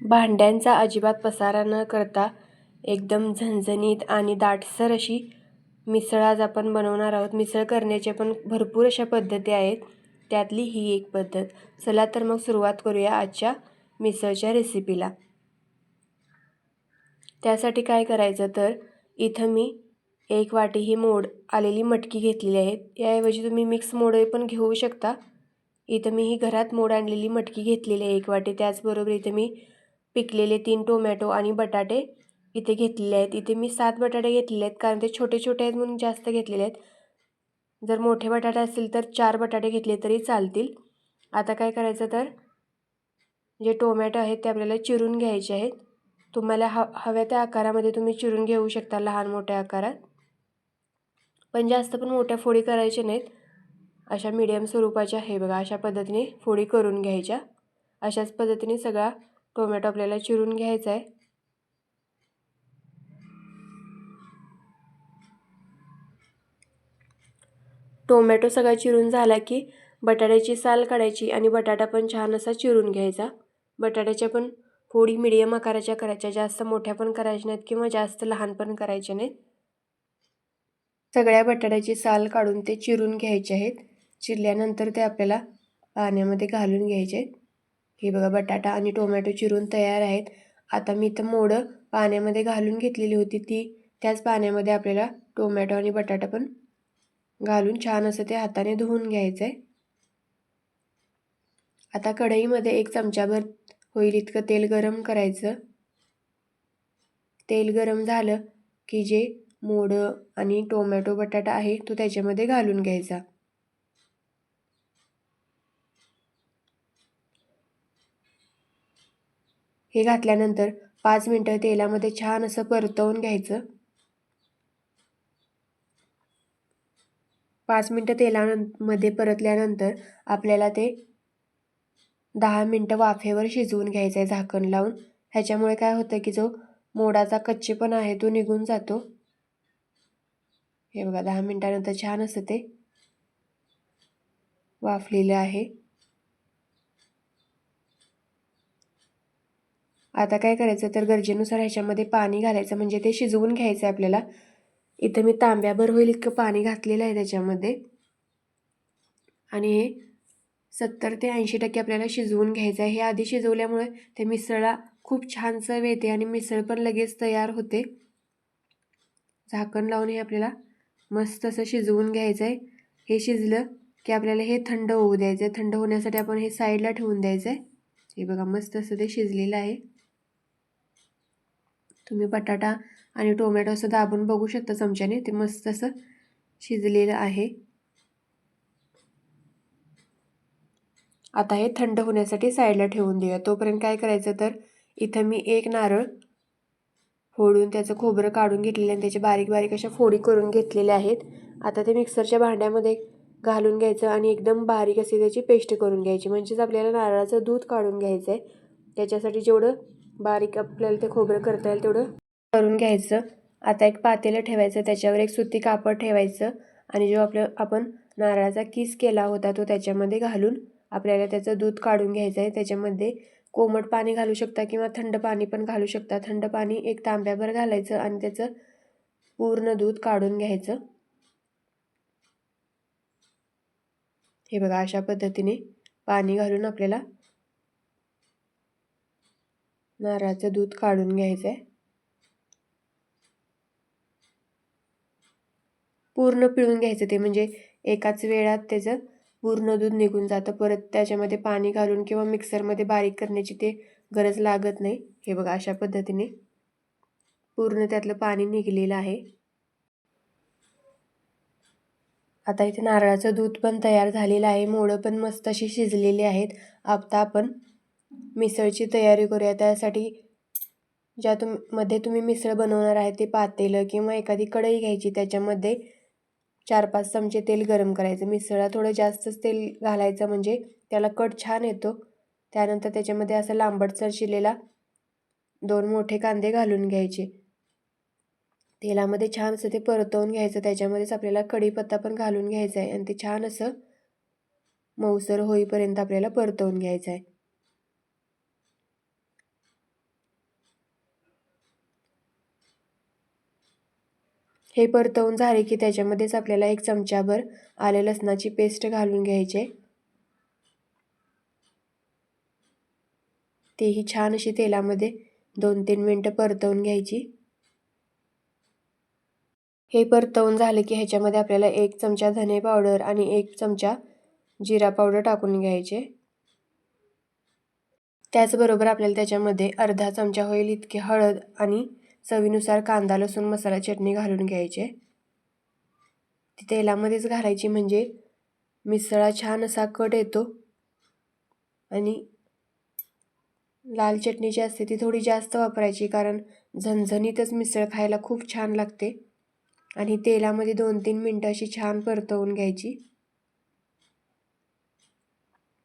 भांड्यांचा अजिबात पसारा न करता एकदम झणझणीत आणि दाटसर अशी मिसळ आज आपण बनवणार आहोत. मिसळ करण्याच्या पण भरपूर अशा पद्धती आहेत. त्यातली ही एक पद्धत. चला तर मग सुरुवात करूया आजच्या मिसळच्या रेसिपीला त्यासाठी काय करायचं तर इथं मी एक वाटी ही मोड आलेली मटकी घेतलेली आहे. याऐवजी तुम्ही मिक्स मोड पण घेऊ शकता. इथं मी ही घरात मोड आणलेली मटकी घेतलेली आहे एक वाटी. त्याचबरोबर इथं मी पिकलेले तीन टोमॅटो आणि बटाटे इथे घेतलेले आहेत. इथे मी सात बटाटे घेतलेले आहेत कारण ते छोटे छोटे आहेत म्हणून जास्त घेतलेले आहेत. जर मोठे बटाटे असतील तर चार बटाटे घेतले तरी चालतील. आता काय करायचं तर जे टोमॅटो आहेत ते आपल्याला चिरून घ्यायचे आहेत. तुम्हाला ह हव्या त्या आकारामध्ये तुम्ही चिरून घेऊ शकता लहान मोठ्या आकारात. पण जास्त पण मोठ्या फोडी करायच्या नाहीत. अशा मीडियम स्वरूपाच्या हे बघा अशा पद्धतीने फोडी करून घ्यायच्या. अशाच पद्धतीने सगळा टोमॅटो आपल्याला चिरून घ्यायचा आहे. टोमॅटो सगळा चिरून झाला की बटाट्याची साल काढायची आणि बटाटा पण छान असा चिरून घ्यायचा. बटाट्याच्या पण फोडी मिडियम आकाराच्या करायच्या जास्त मोठ्या पण करायच्या नाहीत किंवा जास्त लहान पण करायच्या नाहीत. सगळ्या बटाट्याची साल काढून ते चिरून घ्यायचे आहेत. चिरल्यानंतर ते आपल्याला पाण्यामध्ये घालून घ्यायचे आहेत. हे बघा बटाटा आणि टोमॅटो चिरून तयार आहेत. आता मी इथं मोडं पाण्यामध्ये घालून घेतलेली होती. ती त्याच पाण्यामध्ये आपल्याला टोमॅटो आणि बटाटा पण घालून छान असं ते हाताने धुवून घ्यायचं आहे आता कढईमध्ये एक चमचाभर होईल इतकं तेल गरम करायचं. तेल गरम झालं की जे मोडं आणि टोमॅटो बटाटा आहे तो त्याच्यामध्ये घालून घ्यायचा. हे घातल्यानंतर पाच मिनटं तेलामध्ये छान असं परतवून घ्यायचं. पाच मिनटं तेलामध्ये परतल्यानंतर आपल्याला ते दहा मिनटं वाफेवर शिजवून घ्यायचं आहे झाकण लावून. ह्याच्यामुळे काय होतं की जो मोडाचा कच्चेपणा आहे तो निघून जातो. हे बघा दहा मिनटानंतर छान असं ते वाफलेलं आहे. आता काय करायचं? तर गरजेनुसार ह्याच्यामध्ये पाणी घालायचं. म्हणजे ते शिजवून घ्यायचं आहे आपल्याला. इथं मी तांब्याभर होईल इतकं पाणी घातलेलं आहे त्याच्यामध्ये. आणि हे सत्तर ते ऐंशी टक्के आपल्याला शिजवून घ्यायचं आहे हे आधी शिजवल्यामुळे ते मिसळला खूप छान चव येते आणि मिसळ पण लगेच तयार होते. झाकण लावून हे आपल्याला मस्त असं शिजवून घ्यायचं आहे हे शिजलं की आपल्याला हे थंड होऊ द्यायचं आहे थंड होण्यासाठी आपण हे साईडला ठेवून द्यायचं आहे हे बघा मस्त असं ते शिजलेलं आहे. तुम्ही बटाटा आणि टोमॅटो असं दाबून बघू शकता चमच्याने. ते मस्त असं शिजलेलं आहे. आता हे थंड होण्यासाठी साईडला ठेवून देऊया. तोपर्यंत काय करायचं तर इथं मी एक नारळ फोडून त्याचं खोबरं काढून घेतलेलं आणि त्याचे बारीक बारीक अशा फोडी करून घेतलेल्या आहेत. आता ते मिक्सरच्या भांड्यामध्ये घालून घ्यायचं आणि एकदम बारीक अशी त्याची पेस्ट करून घ्यायची. म्हणजेच आपल्याला नारळाचं दूध काढून घ्यायचं आहे त्याच्यासाठी जेवढं बारीक आपल्याला ते खोबरं करता येईल तेवढं. करून घ्यायचं. आता एक पातेलं ठेवायचं त्याच्यावर एक सुती कापड ठेवायचं आणि जो आपलं आपण नारळाचा किस केला होता तो त्याच्यामध्ये घालून आपल्याला त्याचं दूध काढून घ्यायचं आहे. त्याच्यामध्ये कोमट पाणी घालू शकता किंवा थंड पाणी पण घालू शकता. थंड पाणी एक तांब्याभर घालायचं आणि त्याचं पूर्ण दूध काढून घ्यायचं. हे बघा अशा पद्धतीने पाणी घालून आपल्याला नारळाचं दूध काढून घ्यायचं आहे पूर्ण पिळून घ्यायचं ते म्हणजे एकाच वेळात त्याचं पूर्ण दूध निघून जातं. परत त्याच्यामध्ये पाणी घालून किंवा मिक्सरमध्ये बारीक करण्याची ते गरज लागत नाही. हे बघा अशा पद्धतीने पूर्ण त्यातलं पाणी निघलेलं आहे. आता इथे नारळाचं दूध पण तयार झालेलं आहे. मोडं पण मस्त अशी शिजलेली आहेत. आता आपण मिसळची तयारी करूया. त्यासाठी ज्या तुममध्ये तुम्ही मिसळ बनवणार आहे ते पातेलं किंवा एखादी कढई घ्यायची. त्याच्यामध्ये चार पाच चमचे तेल गरम करायचं. मिसळला थोडं जास्तच तेल घालायचं म्हणजे त्याला कट छान येतो. त्यानंतर त्याच्यामध्ये असं लांबटसर शिलेला दोन मोठे कांदे घालून घ्यायचे. तेलामध्ये छान असं ते परतवून घ्यायचं. त्याच्यामध्येच आपल्याला कढीपत्ता पण घालून घ्यायचा आहे. आणि ते छान असं मऊसर होईपर्यंत आपल्याला परतवून घ्यायचं आहे. हे परतवून झाले की त्याच्यामध्येच आपल्याला एक चमचाभर आले लसणाची पेस्ट घालून घ्यायचे. तेही छान अशी तेलामध्ये दोन तीन मिनटं परतवून घ्यायची. हे परतवून झाले की ह्याच्यामध्ये आपल्याला एक चमचा धने पावडर आणि एक चमचा जिरा पावडर टाकून घ्यायचे. त्याचबरोबर आपल्याला त्याच्यामध्ये अर्धा चमचा होईल इतके हळद आणि चवीनुसार कांदा लसूण मसाला चटणी घालून घ्यायचे. ती तेलामध्येच घालायची म्हणजे मिसळा छान असा कट येतो आणि लाल चटणी जी असते ती थोडी जास्त वापरायची कारण झणझणीतच मिसळ खायला खूप छान लागते आणि तेलामध्ये दोन तीन मिनटं अशी छान परतवून घ्यायची.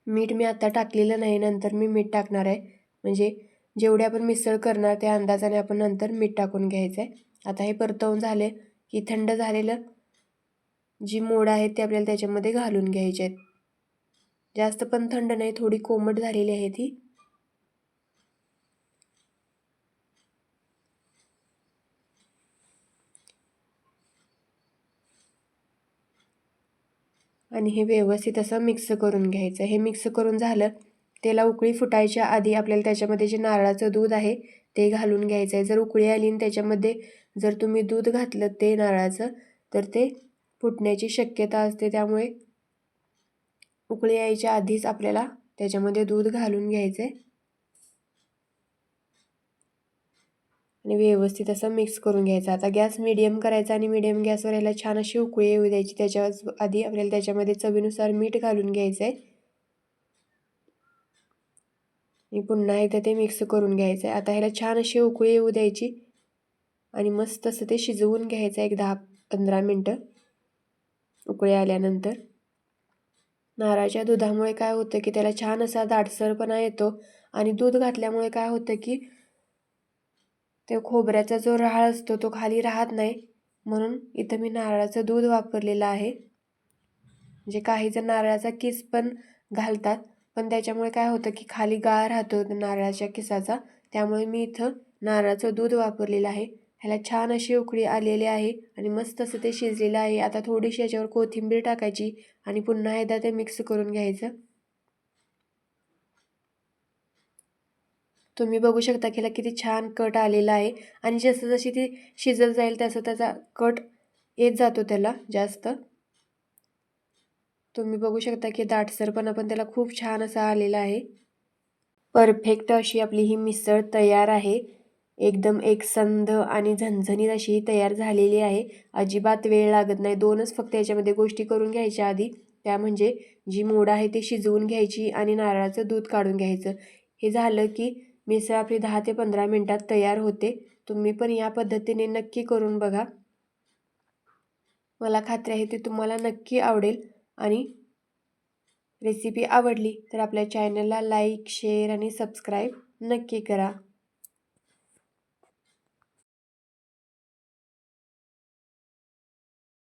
मीठ मी आता टाकलेलं नाही नंतर मी मीठ टाकणार आहे. म्हणजे जेवढे आपण मिसळ करणार त्या अंदाजाने आपण नंतर मीठ टाकून घ्यायचं आहे आता हे परतवून झाले की थंड झालेलं जी मोड आहेत ते आपल्याला त्याच्यामध्ये घालून घ्यायचे आहेत. जास्त पण थंड नाही थोडी कोमट झालेली आहे ती. आणि हे व्यवस्थित असं मिक्स करून घ्यायचं. हे मिक्स करून झालं त्याला उकळी फुटायच्या आधी आपल्याला त्याच्यामध्ये जे नारळाचं दूध आहे ते घालून घ्यायचं आहे जर उकळी आली आणि त्याच्यामध्ये जर तुम्ही दूध घातलं ते नारळाचं तर ते फुटण्याची शक्यता असते. त्यामुळे उकळी यायच्या आधीच आपल्याला त्याच्यामध्ये दूध घालून घ्यायचं आहे आणि व्यवस्थित असं मिक्स करून घ्यायचं. आता गॅस मिडियम करायचा आणि मिडियम गॅसवर याला छान अशी उकळी येऊ द्यायची. त्याच्या आधी आपल्याला त्याच्यामध्ये चवीनुसार मीठ घालून घ्यायचं आहे आणि पुन्हा एकदा ते मिक्स करून घ्यायचं आहे आता ह्याला छान अशी उकळी येऊ द्यायची. आणि मस्त असं ते शिजवून घ्यायचं एक दहा पंधरा मिनटं. उकळी आल्यानंतर. नारळाच्या दुधामुळे काय होतं की त्याला छान असा दाटसरपणा येतो. आणि दूध घातल्यामुळे काय होतं की ते खोबऱ्याचा जो राळ असतो तो खाली राहत नाही. म्हणून इथं मी नारळाचं दूध वापरलेलं आहे. म्हणजे काही जण नारळाचा किस पण घालतात पण त्याच्यामुळे काय होतं की खाली गाळ राहतो नारळाच्या किसाचा. त्यामुळे मी इथं नारळाचं दूध वापरलेलं आहे. ह्याला छान अशी उकळी आलेली आहे आणि मस्त असं ते शिजलेलं आहे. आता थोडीशी याच्यावर कोथिंबीर टाकायची आणि पुन्हा एकदा ते मिक्स करून घ्यायचं. तुम्ही बघू शकता की किती छान कट आलेला आहे. आणि जसं जशी ती शिजत जाईल तसं त्याचा कट येत जातो त्याला जास्त. तुम्ही बघू शकता की दाटसरपणा पण त्याला खूप छान असा आलेला आहे. परफेक्ट अशी आपली ही मिसळ तयार आहे. एकदम एकसंध आणि झणझणीत अशी तयार झालेली आहे. अजिबात वेळ लागत नाही. दोनच फक्त याच्यामध्ये गोष्टी करून घ्यायच्या आधी. त्या म्हणजे जी मोड आहे ती शिजवून घ्यायची आणि नारळाचं दूध काढून घ्यायचं. हे झालं की मिसळ आपली दहा ते पंधरा मिनटात तयार होते. तुम्ही पण या पद्धतीने नक्की करून बघा. मला खात्री आहे ती तुम्हाला नक्की आवडेल. आणि रेसिपी आवडली तर आपल्या चॅनलला लाईक शेअर आणि सबस्क्राईब नक्की करा.